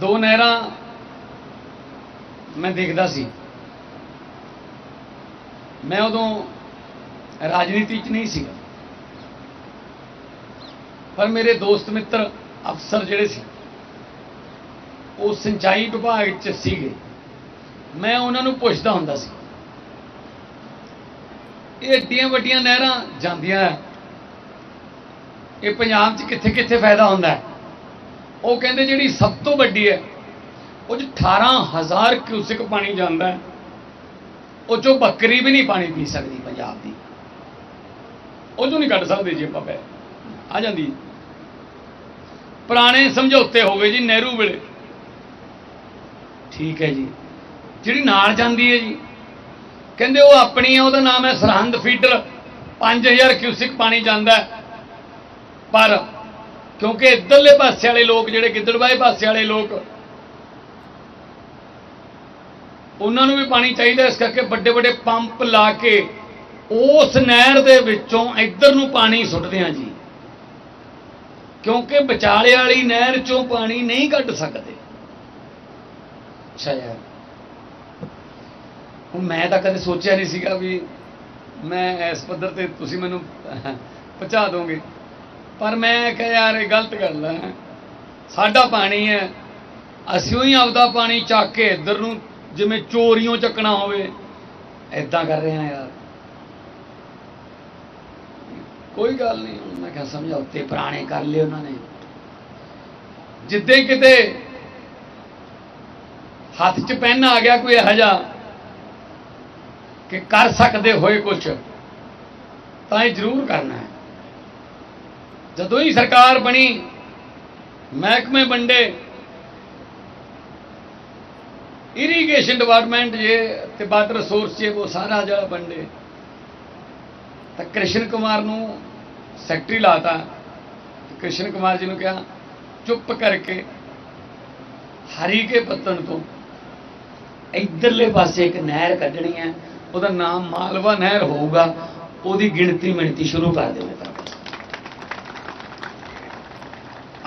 ਦੋ ਨਹਿਰਾਂ ਮੈਂ ਦੇਖਦਾ ਸੀ। ਮੈਂ ਉਦੋਂ ਰਾਜਨੀਤੀ 'ਚ ਨਹੀਂ ਸੀਗਾ। ਪਰ ਮੇਰੇ ਦੋਸਤ ਮਿੱਤਰ ਅਫਸਰ ਜਿਹੜੇ ਸੀ, ਉਹ ਸਿੰਚਾਈ ਵਿਭਾਗ 'ਚ ਸੀਗੇ। ਮੈਂ ਉਹਨਾਂ ਨੂੰ ਪੁੱਛਦਾ ਹੁੰਦਾ ਸੀ, ਇਹ ਏਡੀਆਂ ਵੱਡੀਆਂ ਨਹਿਰਾਂ ਜਾਂਦੀਆਂ ਇਹ ਪੰਜਾਬ 'ਚ ਕਿੱਥੇ ਕਿੱਥੇ ਫਾਇਦਾ ਹੁੰਦਾ ਹੈ? ਉਹ ਕਹਿੰਦੇ ਜਿਹੜੀ ਸਭ ਤੋਂ ਵੱਡੀ ਹੈ, ਉਹ 'ਚ 18000 ਕਿਊਸਿਕ ਪਾਣੀ ਜਾਂਦਾ ਉਹ ਚੋਂ ਬੱਕਰੀ ਵੀ ਨਹੀਂ ਪਾਣੀ ਪੀ ਸਕਦੀ ਪੰਜਾਬ ਦੀ। ਉਹ ਚੋਂ ਨਹੀਂ ਕੱਢ ਸਕਦੇ ਜੇ ਆਪਾਂ ਪੈ ਆ ਜਾਂਦੀ ਹੈ। ਪੁਰਾਣੇ ਸਮਝੌਤੇ ਹੋ ਗਏ ਜੀ ਨਹਿਰੂ ਵੇਲੇ। ਠੀਕ ਹੈ ਜੀ। ਜਿਹੜੀ ਨਾਲ ਜਾਂਦੀ ਹੈ ਜੀ, ਕਹਿੰਦੇ ਉਹ ਆਪਣੀ ਹੈ, ਉਹਦਾ ਨਾਮ ਹੈ ਸਰਹੰਦ ਫੀਡਰ 5000 ਕਿਊਸਿਕ ਪਾਣੀ ਜਾਂਦਾ ਪਰ ਕਿਉਂਕਿ ਇੱਧਰਲੇ ਪਾਸੇ ਵਾਲੇ ਲੋਕ ਜਿਹੜੇ ਗਿੱਦੜਬਾਏ ਪਾਸੇ ਵਾਲੇ ਲੋਕ, ਉਹਨਾਂ ਨੂੰ ਵੀ ਪਾਣੀ ਚਾਹੀਦਾ ਇਸ ਕਰਕੇ ਵੱਡੇ ਵੱਡੇ ਪੰਪ ਲਾ ਕੇ ਉਸ ਨਹਿਰ ਦੇ ਵਿੱਚੋਂ ਇੱਧਰ ਨੂੰ ਪਾਣੀ ਸੁੱਟਦੇ ਆ ਜੀ। ਕਿਉਂਕਿ ਵਿਚਾਲੇ ਵਾਲੀ ਨਹਿਰ ਚੋਂ ਪਾਣੀ ਨਹੀਂ ਕੱਢ ਸਕਦੇ। ਅੱਛਾ ਯਾਰ। ਹੁਣ ਮੈਂ ਤਾਂ ਕਦੇ ਸੋਚਿਆ ਨਹੀਂ ਸੀਗਾ ਵੀ ਮੈਂ ਇਸ ਪੱਧਰ ਤੇ ਤੁਸੀਂ ਮੈਨੂੰ ਪਹੁੰਚਾ ਦੋਗੇ। ਪਰ ਮੈਂ ਕਿਹਾ, ਯਾਰ, ਇਹ ਗਲਤ ਗੱਲ ਹੈ ਸਾਡਾ ਪਾਣੀ ਹੈ। ਅਸੀਂ ਹੀ ਆਪਦਾ ਪਾਣੀ ਚੱਕ ਕੇ ਇੱਧਰ ਨੂੰ ਜਿਵੇਂ ਚੋਰੀਆਂ ਚੱਕਣਾ ਹੋਵੇ ਐਦਾਂ ਕਰ ਰਹੇ ਹਾਂ ਯਾਰ। ਕੋਈ ਗੱਲ ਨਹੀਂ, ਮੈਂ ਕਿਹਾ ਸਮਝੌਤੇ ਪੁਰਾਣੇ ਕਰ ਲਏ ਉਹਨਾਂ ਨੇ। ਜਿੱਦੇ ਕਿਤੇ ਹੱਥ 'ਚ ਪੈਨ ਆ ਗਿਆ ਕੋਈ ਇਹੋ ਜਿਹਾ ਕਿ ਕਰ ਸਕਦੇ ਹੋਏ ਕੁਝ ਤਾਂ ਇਹ ਜ਼ਰੂਰ ਕਰਨਾ ਹੈ। ਜਦੋਂ ਹੀ ਸਰਕਾਰ ਬਣੀ, ਮਹਿਕਮੇ ਵੰਡੇ ਇਰੀਗੇਸ਼ਨ ਡਿਪਾਰਟਮੈਂਟ ਜੇ ਤੇ ਵਾਟਰ ਰਿਸੋਰਸ ਜੇ, ਉਹ ਸਾਰਾ ਜਿਹੜਾ ਵੰਡੇ। ਤਾਂ ਕ੍ਰਿਸ਼ਨ ਕੁਮਾਰ ਨੂੰ ਸੈਕਟਰੀ ਲਾਤਾ। ਤੇ ਕ੍ਰਿਸ਼ਨ ਕੁਮਾਰ ਜੀ ਨੂੰ ਕਿਹਾ, ਚੁੱਪ ਕਰਕੇ ਹਰੀ ਕੇ ਪੱਤਣ ਤੋਂ ਇਧਰਲੇ ਪਾਸੇ ਇੱਕ ਨਹਿਰ ਕੱਢਣੀ ਹੈ, ਉਹਦਾ ਨਾਮ ਮਾਲਵਾ ਨਹਿਰ ਹੋਊਗਾ, ਉਹਦੀ ਗਿਣਤੀ ਮਿਣਤੀ ਸ਼ੁਰੂ ਕਰ ਦਿਓ ਤਾਂ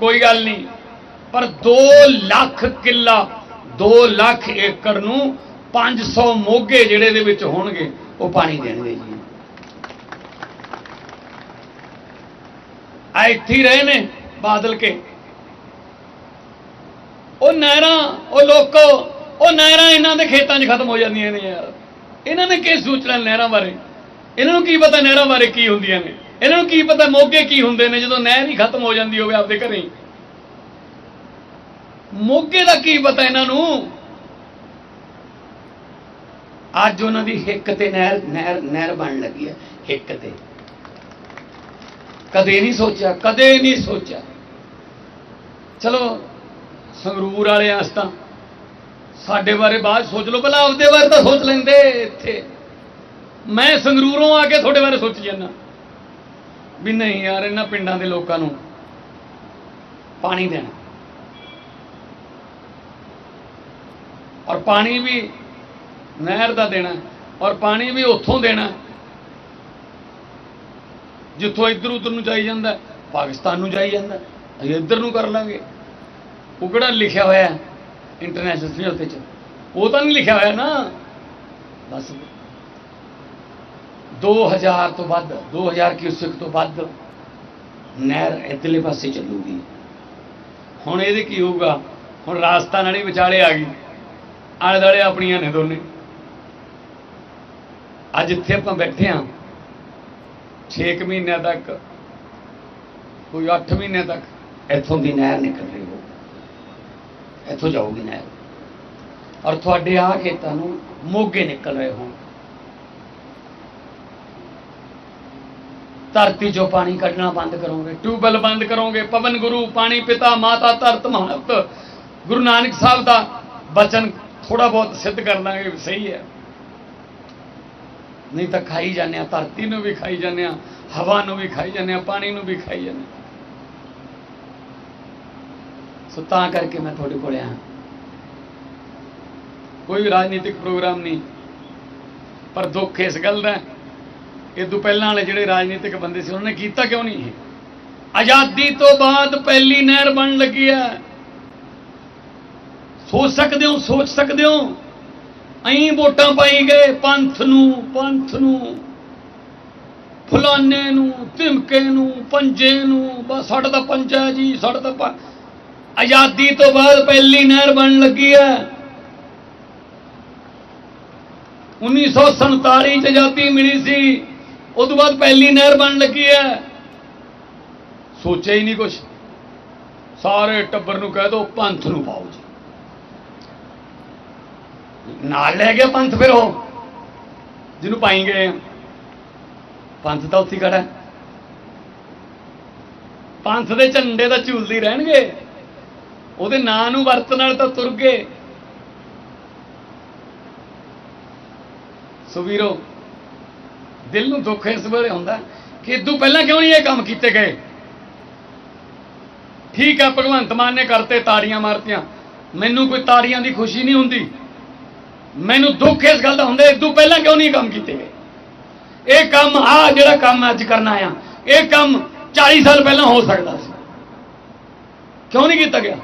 ਕੋਈ ਗੱਲ ਨਹੀਂ। ਪਰ 2 ਲੱਖ ਕਿੱਲਾ 2 ਲੱਖ ਏਕੜ ਨੂੰ 500 ਮੋਗੇ ਜਿਹੜੇ ਦੇ ਵਿੱਚ ਹੋਣਗੇ, ਉਹ ਪਾਣੀ ਦੇਣਗੇ ਜੀ। ਆ ਇੱਥੇ ਰਹੇ ਨੇ ਬਾਦਲ ਕੇ। ਉਹ ਨਹਿਰਾਂ, ਉਹ ਲੋਕੋ, ਉਹ ਨਹਿਰਾਂ ਇਹਨਾਂ ਦੇ ਖੇਤਾਂ 'ਚ ਖਤਮ ਹੋ ਜਾਂਦੀਆਂ ਨੇ ਯਾਰ। ਇਹਨਾਂ ਨੇ ਕੀ ਸੋਚਣਾ ਨਹਿਰਾਂ ਬਾਰੇ? ਇਹਨਾਂ ਨੂੰ ਕੀ ਪਤਾ ਨਹਿਰਾਂ ਬਾਰੇ ਕੀ ਹੁੰਦੀਆਂ ਨੇ? ਇਹਨਾਂ ਨੂੰ ਕੀ ਪਤਾ ਮੋਗੇ ਕੀ ਹੁੰਦੇ ਨੇ, ਜਦੋਂ ਨਹਿਰ ਹੀ ਖਤਮ ਹੋ ਜਾਂਦੀ ਹੋਵੇ ਆਪਦੇ ਘਰੇ। ਮੋਗੇ ਦਾ ਕੀ ਪਤਾ ਇਹਨਾਂ ਨੂੰ? ਅੱਜ ਉਹਨਾਂ ਦੀ ਹਿੱਕ ਤੇ ਨਹਿਰ ਨਹਿਰ ਨਹਿਰ ਬਣ ਲੱਗੀ ਹੈ, ਹਿੱਕ ਤੇ। ਕਦੇ ਨਹੀਂ ਸੋਚਿਆ, ਕਦੇ ਨਹੀਂ ਸੋਚਿਆ। ਚਲੋ, ਸੰਗਰੂਰ ਵਾਲੇ ਆਸ ਤਾਂ ਸਾਡੇ ਬਾਰੇ ਬਾਅਦ ਸੋਚ ਲਓ ਪਹਿਲਾਂ ਆਪਦੇ ਬਾਰੇ ਤਾਂ ਸੋਚ ਲੈਂਦੇ ਇੱਥੇ। ਮੈਂ ਸੰਗਰੂਰੋਂ ਆ ਕੇ ਤੁਹਾਡੇ ਬਾਰੇ ਸੋਚੀ ਜਾਂਦਾ। ਵੀ ਨਹੀਂ ਯਾਰ, ਇਹਨਾਂ ਪਿੰਡਾਂ ਦੇ ਲੋਕਾਂ ਨੂੰ ਪਾਣੀ ਦੇਣਾ। ਔਰ ਪਾਣੀ ਵੀ ਨਹਿਰ ਦਾ ਦੇਣਾ, ਔਰ ਪਾਣੀ ਵੀ ਉੱਥੋਂ ਦੇਣਾ, ਜਿੱਥੋਂ ਇੱਧਰ ਉੱਧਰ ਨੂੰ ਜਾਈ ਜਾਂਦਾ, ਪਾਕਿਸਤਾਨ ਨੂੰ ਜਾਈ ਜਾਂਦਾ, ਅਸੀਂ ਇੱਧਰ ਨੂੰ ਕਰ ਲਾਂਗੇ। ਉਹ ਕਿਹੜਾ ਲਿਖਿਆ ਹੋਇਆ ਇੰਟਰਨੈਸ਼ਨਲ ਸਮਝੌਤੇ 'ਚ? ਉਹ ਤਾਂ ਨਹੀਂ ਲਿਖਿਆ ਹੋਇਆ ਨਾ। ਬਸ। 2000 ਤੋਂ ਵੱਧ 2000 ਕਿਊਸਿਕ ਤੋਂ ਵੱਧ ਨਹਿਰ ਇੱਧਰਲੇ ਪਾਸੇ ਚੱਲੂਗੀ। ਹੁਣ ਇਹਦੇ ਕੀ ਹੋਊਗਾ? ਹੁਣ ਰਾਸਤਾ ਨਾਲੇ ਵਿਚਾਲੇ ਆ ਗਈ। ਆਲੇ ਦੁਆਲੇ ਆਪਣੀਆਂ ਨੇ ਦੋਨੇ। ਅੱਜ ਇੱਥੇ ਆਪਾਂ ਬੈਠੇ ਹਾਂ। 6 ਮਹੀਨਿਆਂ ਤੱਕ, ਕੋਈ 8 ਮਹੀਨਿਆਂ ਤੱਕ ਇੱਥੋਂ ਦੀ ਨਹਿਰ ਨਿਕਲ ਰਹੀ ਹੋ ਇੱਥੋਂ ਜਾਊਗੀ ਨਹਿਰ। ਔਰ ਤੁਹਾਡੇ ਆ ਖੇਤਾਂ ਨੂੰ ਮੋਗੇ ਨਿਕਲ ਰਹੇ ਹੋਣ। ਧਰਤੀ ਚੋਂ ਪਾਣੀ ਕੱਢਣਾ ਬੰਦ ਕਰੋਗੇ। ਟਿਊਬਵੈਲ ਬੰਦ ਕਰੋਗੇ। ਪਵਨ ਗੁਰੂ, ਪਾਣੀ ਪਿਤਾ, ਮਾਤਾ ਧਰਤ ਮਹਤ ਗੁਰੂ ਨਾਨਕ ਸਾਹਿਬ ਦਾ ਬਚਨ ਥੋੜਾ ਬਹੁਤ ਸਿੱਧ ਕਰ ਲਾਂਗੇ ਸਹੀ ਹੈ। ਨਹੀਂ ਤਾਂ ਖਾਈ ਜਾਂਦੇ ਆ ਧਰਤੀ ਨੂੰ ਵੀ ਖਾਈ ਜਾਂਦੇ ਆ ਹਵਾ ਨੂੰ ਵੀ ਖਾਈ ਜਾਂਦੇ ਆ ਪਾਣੀ ਨੂੰ ਵੀ ਖਾਈ ਜਾਂਦੇ ਹਾਂ। ਸੋ ਤਾਂ ਕਰਕੇ ਮੈਂ ਤੁਹਾਡੇ ਕੋਲ ਆਇਆ। ਕੋਈ ਰਾਜਨੀਤਿਕ ਪ੍ਰੋਗਰਾਮ ਨਹੀਂ, ਪਰ ਦੁੱਖ ਇਸ ਗੱਲ ਦਾ ਇਹ ਤੋਂ ਪਹਿਲਾਂ ਵਾਲੇ ਜਿਹੜੇ ਰਾਜਨੀਤਿਕ ਬੰਦੇ ਸੀ, ਉਹਨਾਂ ਨੇ ਕੀਤਾ ਕਿਉਂ ਨਹੀਂ ਇਹ? ਆਜ਼ਾਦੀ ਤੋਂ ਬਾਅਦ ਪਹਿਲੀ ਨਹਿਰ ਬਣ ਲੱਗੀ ਹੈ। ਸੋਚ ਸਕਦੇ ਹੋ, ਸੋਚ ਸਕਦੇ ਹੋ? ਅਹੀਂ ਵੋਟਾਂ ਪਾਈ ਗਏ, ਪੰਥ ਨੂੰ ਪੰਥ ਨੂੰ ਫਲਾਨੇ ਨੂੰ, ਧਿਮਕੇ ਨੂੰ, ਪੰਜੇ ਨੂੰ, ਬਸ ਸਾਡਾ ਤਾਂ ਪੰਜਾ ਜੀ, ਸਾਡਾ ਤਾਂ ਆਜ਼ਾਦੀ ਤੋਂ ਬਾਅਦ ਪਹਿਲੀ ਨਹਿਰ ਬਣ ਲੱਗੀ ਹੈ। 1947 ਚ ਆਜ਼ਾਦੀ ਮਿਲੀ ਸੀ। ਉਸ ਤੋਂ ਬਾਅਦ ਪਹਿਲੀ ਨਹਿਰ ਬਣ ਲੱਗੀ ਹੈ। ਸੋਚਿਆ ਹੀ ਨਹੀਂ ਕੁਛ। ਸਾਰੇ ਟੱਬਰ ਨੂੰ ਕਹਿ ਦੋ, ਪੰਥ ਨੂੰ ਪਾਓ ਜੀ। ਨਾਲ ਲੈ ਗਿਆ ਪੰਥ ਫਿਰ ਉਹ, ਜਿਹਨੂੰ ਪਾਈ ਗਏ ਪੰਥ ਤਾਂ ਉੱਥੇ ਖੜਾ ਪੰਥ ਦੇ ਝੰਡੇ ਤਾਂ ਝੂਲਦੀ ਰਹਿਣਗੇ। ਉਹਦੇ ਨਾਂ ਨੂੰ ਵਰਤਣ ਨਾਲ ਤਾਂ ਤੁਰ ਗਏ। ਸੋ ਵੀਰੋ ਦਿਲ ਨੂੰ ਦੁੱਖ ਇਸ ਵੇਲੇ ਹੁੰਦਾ ਕਿ ਇਦੋਂ ਪਹਿਲਾਂ ਕਿਉਂ ਨਹੀਂ ਇਹ ਕੰਮ ਕੀਤੇ ਗਏ? ਠੀਕ ਹੈ ਭਗਵੰਤ ਮਾਨ ਨੇ ਕਰਤੇ ਤਾੜੀਆਂ ਮਾਰਤੀਆਂ। ਮੈਨੂੰ ਕੋਈ ਤਾੜੀਆਂ ਦੀ ਖੁਸ਼ੀ ਨਹੀਂ ਹੁੰਦੀ। ਮੈਨੂੰ ਦੁੱਖ ਇਸ ਗੱਲ ਦਾ ਹੁੰਦਾ, ਇਦੋਂ ਪਹਿਲਾਂ ਕਿਉਂ ਨਹੀਂ ਇਹ ਕੰਮ ਕੀਤੇ ਗਏ? ਇਹ ਕੰਮ ਆ ਜਿਹੜਾ ਕੰਮ ਅੱਜ ਕਰਨਾ ਆ। ਇਹ ਕੰਮ 40 ਸਾਲ ਪਹਿਲਾਂ ਹੋ ਸਕਦਾ ਸੀ। ਕਿਉਂ ਨਹੀਂ ਕੀਤਾ ਗਿਆ?